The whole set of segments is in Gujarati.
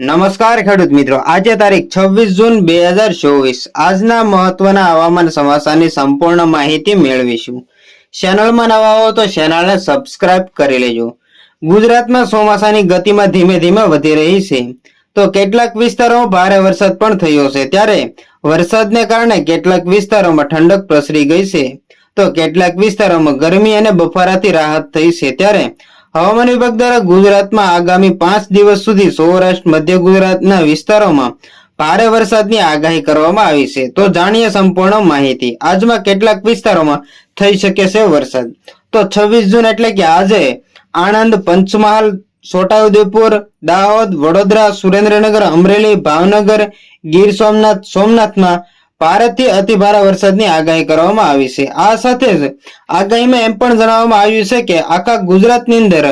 નમસ્કાર ખેડૂત મિત્રો. આજે તારીખ છવ્વીસ જૂન બે હજાર ચોવીસ. આજના મહત્વના હવામાન સમાચારની સંપૂર્ણ માહિતી મેળવીશું. ચેનલમાં નવા હો તો ચેનલને સબસ્ક્રાઇબ કરી લેજો. ગુજરાતમાં ચોમાસાની ગતિમાં ધીમે ધીમે વધી રહી છે. તો કેટલાક વિસ્તારોમાં ભારે વરસાદ પણ થયો છે. ત્યારે વરસાદને કારણે કેટલાક વિસ્તારોમાં ઠંડક પ્રસરી ગઈ છે. તો કેટલાક વિસ્તારોમાં ગરમી અને બફારાથી રાહત થઈ છે. ત્યારે હવામાન વિભાગ દ્વારા ગુજરાતમાં આગામી પાંચ દિવસ સુધી સૌરાષ્ટ્ર, મધ્ય ગુજરાતના વિસ્તારોમાં ભારે વરસાદની આગાહી કરવામાં આવી છે. તો જાણીએ સંપૂર્ણ માહિતી. આજમાં કેટલાક વિસ્તારોમાં થઈ શકે છે વરસાદ. તો છવ્વીસ જૂન એટલે કે આજે આણંદ, પંચમહાલ, છોટાઉદેપુર, દાહોદ, વડોદરા, સુરેન્દ્રનગર, અમરેલી, ભાવનગર, ગીર સોમનાથ, સોમનાથમાં ભારેથી અતિ ભારે વરસાદની આગાહી કરવામાં આવી છે. આ સાથે જ આગાહીમાં એમ પણ જણાવવામાં આવ્યું છે કે આખા ગુજરાતની અંદર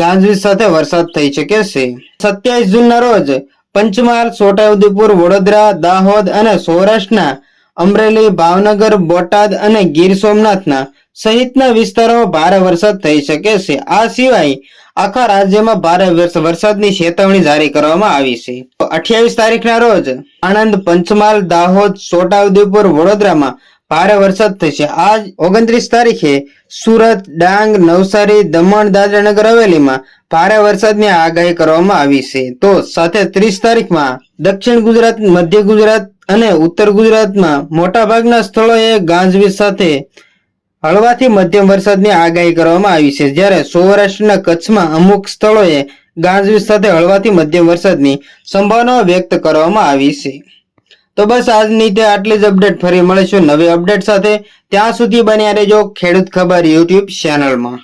ગાજવીજ સાથે વરસાદ થઈ શકે છે. સત્યાવીસ જૂનના રોજ પંચમહાલ છોટાઉદેપુર વડોદરા, દાહોદ અને સૌરાષ્ટ્રના અમરેલી, ભાવનગર, બોટાદ અને ગીર સોમનાથના સહિતના વિસ્તારોમાં ભારે વરસાદ થઈ શકે છે. આ સિવાય આખા રાજ્યમાં ભારે વરસ- વરસાદની ચેતવણી જારી કરવામાં આવી છે. અઠ્યાવીસ તારીખના રોજ આણંદ, પંચમહાલ, દાહોદ છોટાઉદેપુર વડોદરામાં ભારે વરસાદ થશે આજ ઓગણત્રીસ તારીખે સુરત, ડાંગ, નવસારી, દમણ, દાદરાનગર હવેલીમાં ભારે વરસાદની આગાહી કરવામાં આવી છે. તો સાથે ત્રીસ તારીખમાં દક્ષિણ ગુજરાત, મધ્ય ગુજરાત અને ઉત્તર ગુજરાતમાં મોટા ભાગના સ્થળોએ ગાજવીજ સાથે હળવાથી મધ્યમ વરસાદની આગાહી કરવામાં આવી છે. જ્યારે સૌરાષ્ટ્રના કચ્છમાં અમુક સ્થળોએ ગાજવીજ સાથે હળવાથી મધ્યમ વરસાદની સંભાવના વ્યક્ત કરવામાં આવી છે. તો બસ આજની તે આટલી જ અપડેટ ફરી મળીશું નવી અપડેટ સાથે. ત્યાં સુધી બન્યા રહેજો ખેડૂત ખબર યુટ્યુબ ચેનલમાં